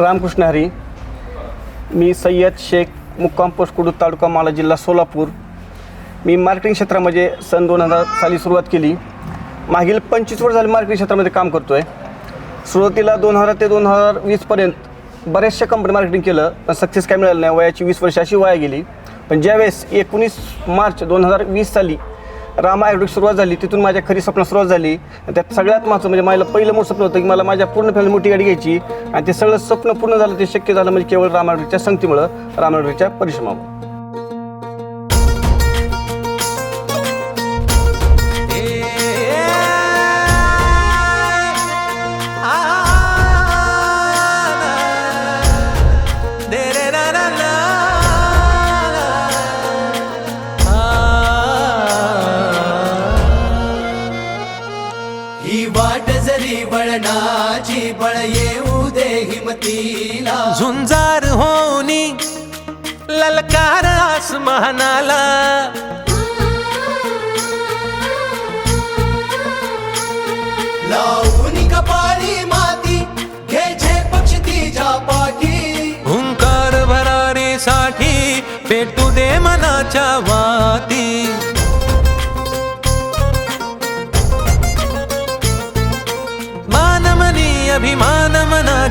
रामकृष्ण हरी मी सय्यद शेख मुक्काम पोस्ट कुडू तालुका माला जिल्हा सोलापूर. मी मार्केटिंग क्षेत्रामध्ये सन दोन हजार साली सुरुवात केली. मागील पंचवीस वर्ष झाली मार्केटिंग क्षेत्रामध्ये काम करतो आहे सुरुवातीला दोन हजार ते दोन हजार वीसपर्यंत बऱ्याचशा कंपनी मार्केटिंग केलं पण सक्सेस काय मिळालं नाही. वयाची वीस वर्ष अशी वाया गेली. पण ज्यावेळेस एकोणीस मार्च दोन हजार वीस साली राम आयुर्वेदिक सुरुवात झाली तिथून माझ्या खरी स्वप्न सुरुवात झाली. आणि त्यात सगळ्यात महत्त्वाचं म्हणजे मला पहिलं मोठं स्वप्न होतं की मला माझ्या पूर्ण फॅमिली मोठी गाडी घ्यायची. आणि ते सगळं स्वप्न पूर्ण झालं ते शक्य झालं म्हणजे केवळ रामायणच्या आयुर्वेदिकच्या संगतीमुळं रामा आयुर्वेदिकच्या परिश्रमामुळे. वाट जरी बळणाची बळ येऊ दे हिमतीला. झुंजार होनी ललकार आसमानाला. लावून कपाळी माती घ्यायचे पक्ष तिच्या पाठी. हुंकार भरारीसाठी पेटू दे मनाच्या वाती.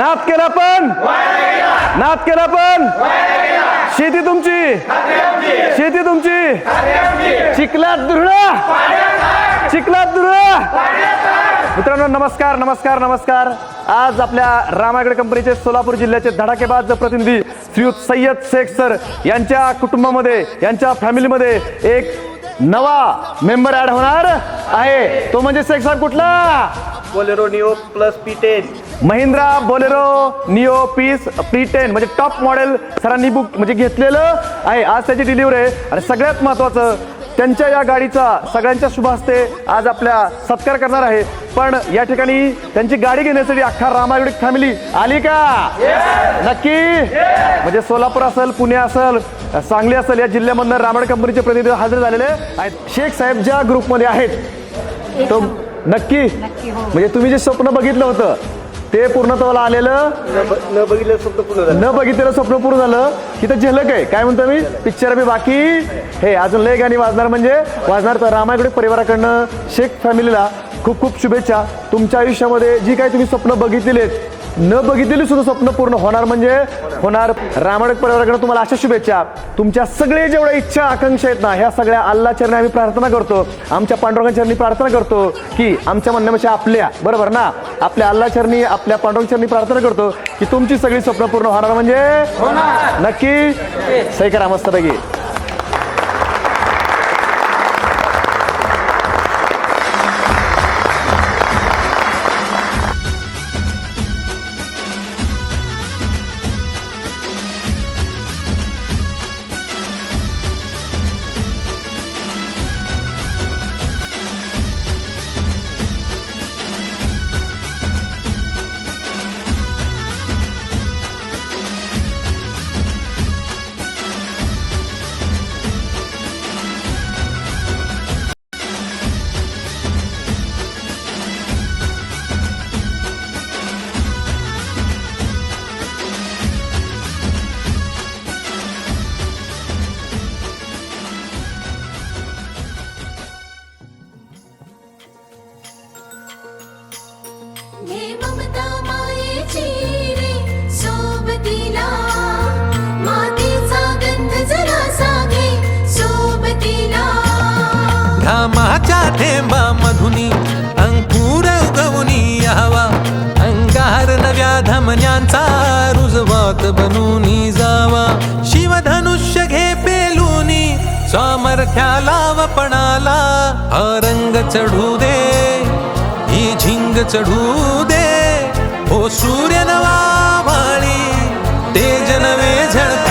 नात केला पण. नात केला पण. शेती तुमची. शेती तुमची. चिखलात दृढ चिखलात दृढ मित्रांनो नमस्कार नमस्कार नमस्कार. आज आपल्या रामागड कंपनीचे सोलापूर जिल्ह्याचे धडाकेबाज प्रतिनिधी श्रीयुत सय्यद शेख सर यांच्या कुटुंबामध्ये यांच्या फॅमिलीमध्ये एक नवा मेंबर ऍड होणार आहे. तो म्हणजे शेख साहेब कुठला? Bolero Neo plus P ten. Mahindra Bolero Neo P ten म्हणजे टॉप मॉडेल सरांनी बुक म्हणजे घेतलेलं आहे. आज त्याची डिलिव्हरी आहे. आणि सगळ्यात महत्त्वाचं त्यांच्या या गाडीचा सगळ्यांच्या शुभ हस्ते आज आपल्या सत्कार करणार आहे. पण या ठिकाणी त्यांची गाडी घेण्यासाठी अख्खा रामायुडिक फॅमिली आली का? नक्की? म्हणजे सोलापूर असेल पुणे असेल सांगली असेल या जिल्ह्यामधनं रामायण कंपनीचे प्रतिनिधी हजर झालेले आहेत. शेख साहेब ज्या ग्रुपमध्ये आहेत तो नक्की? म्हणजे तुम्ही जे स्वप्न बघितलं होतं ते पूर्णत्वाला आलेलं? न बघितलं स्वप्न पूर्ण झालं. न बघितलेलं स्वप्न पूर्ण झालं. की तर झलक आहे. काय म्हणतो मी? पिक्चर बी बाकी. हे अजून लय गाणी वाजणार म्हणजे वाजणार तर रामायकडे परिवाराकडनं शेख फॅमिलीला खूप खूप शुभेच्छा. तुमच्या आयुष्यामध्ये जी काही तुम्ही स्वप्न बघितलेली आहेत न बघितलेली सुद्धा स्वप्न पूर्ण होणार म्हणजे होणार रामायण परिवाराकडनं तुम्हाला अशा शुभेच्छा. तुमच्या सगळे जेवढ्या इच्छा आकांक्षा आहेत ना ह्या सगळ्या अल्ला चरणी आम्ही प्रार्थना करतो. आमच्या पांडुरंगा चरणी प्रार्थना करतो की आमच्या म्हणण्यापेक्षा आपल्या बरोबर ना? आपल्या अल्ला चरणी आपल्या पांडुरंग चरणी प्रार्थना करतो की तुमची सगळी स्वप्न पूर्ण होणार म्हणजे नक्की. सही करा मस्तपैकी. थेंबा मधुनी अंकुर गवनी यावा. अंगार नव्या धमन्यांचा रुजवात बनूनी जावा. शिवधनुष्य घे पेलूनी सामर्थ्याला व पणाला. हा रंग चढू दे ही झिंग चढू दे. हो सूर्य नवा वाळी तेज झळते.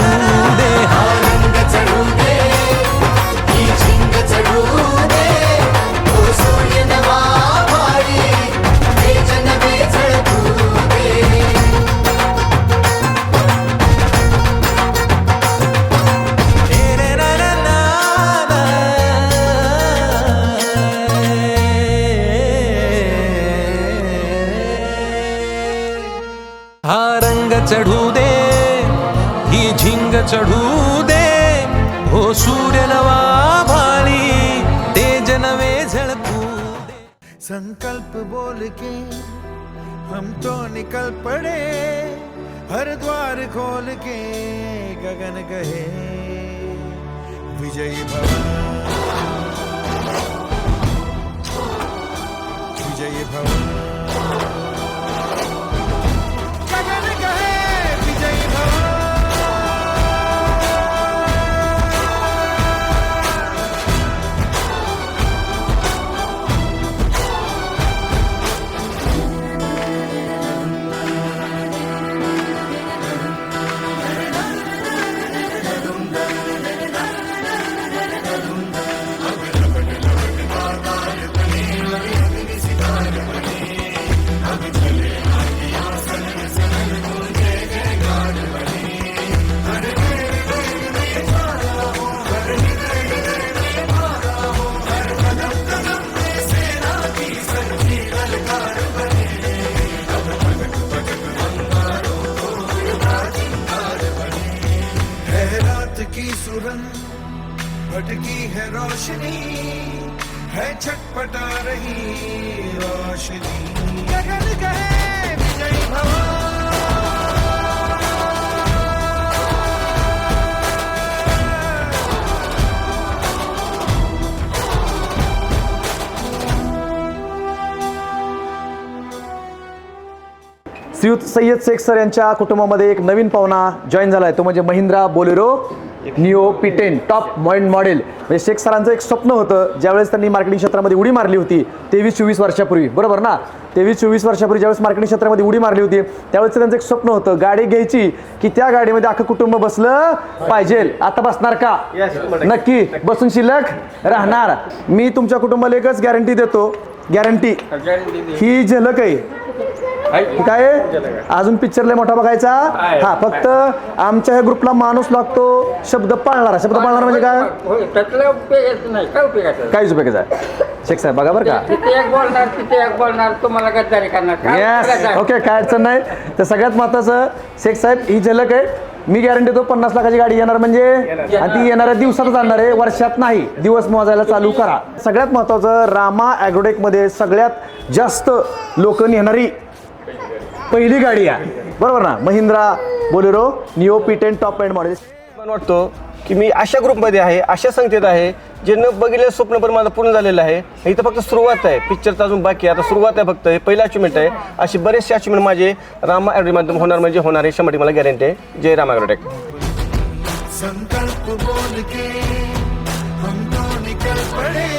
चढू दे. हो सूर्य नवा भाळी. तेज नवे झळकू दे. संकल्प बोल के हम तो निकल पड़े. हर द्वार खोल के गगन गहे. विजयी भवन. भटकी है रोशनी है छटपटा रही रोशनी। गगन गए विजय भव श्रीयुत सय्यद शेख सर यांच्या कुटुंबामध्ये एक नवीन पाहुणा जॉईन झाला आहे तो म्हणजे Mahindra Bolero. Neo P ten top मॉइंट model म्हणजे शेख सरांचं एक स्वप्न होतं ज्यावेळेस त्यांनी मार्केटिंग क्षेत्रामध्ये उडी मारली होती तेवीस चोवीस वर्षापूर्वी. बरोबर ना? तेवीस चोवीस वर्षापूर्वी ज्यावेळेस मार्केटिंग क्षेत्रामध्ये उडी मारली होती त्यावेळेस त्यांचं एक स्वप्न होतं गाडी घ्यायची की त्या गाडीमध्ये अख्खं कुटुंब बसलं पाहिजे. आता बसणार का? नक्की. बसून शिल्लक राहणार. मी तुमच्या कुटुंबाला एकच गॅरंटी देतो. गॅरंटी ही झलक आहे. काय आहे? अजून पिक्चर लय मोठा बघायचा. हा फक्त आमच्या ह्या ग्रुपला माणूस लागतो शब्द पाळणारा. शब्द पाळणारा म्हणजे काय? त्यातला नाही. काय उपयोगाचं काहीच उपयोगाचा आहे शेख साहेब बघा बरं का. तिथे एक बोलणार तिथे एक बोलणार तुम्हाला गद्दारी करणार. काय येस करायचं? ओके काय अडचण नाही. तर सगळ्यात महत्वाचं शेख साहेब ही झलक आहे. मी गॅरंटी देतो पन्नास लाखाची गाडी येणार म्हणजे आणि ती येणाऱ्या दिवसातच आणणार आहे. वर्षात नाही. दिवस मोजायला चालू करा. सगळ्यात महत्वाचं रामा ॲग्रोटेकमध्ये सगळ्यात जास्त लोक नेणारी पहिली गाडी आहे बरोबर ना? Mahindra Bolero Neo P ten top end model. पण वाटतो की मी अशा ग्रुपमध्ये आहे अशा संख्येत आहे जे न बघितलेलं स्वप्न पण माझं पूर्ण झालेलं आहे. इथं फक्त सुरुवात आहे. पिक्चरचं अजून बाकी आहे. आता सुरुवात आहे फक्त. हे पहिलं अचिव्हमेंट आहे. अशी बरेचसे अचिव्हमेंट माझे रामा ॲड्री माध्यम होणार म्हणजे होणार हे शंभर मला गॅरंटी आहे. जय राम ॲग्रोटेक संकल्प बोल के हम तो निकल पड़े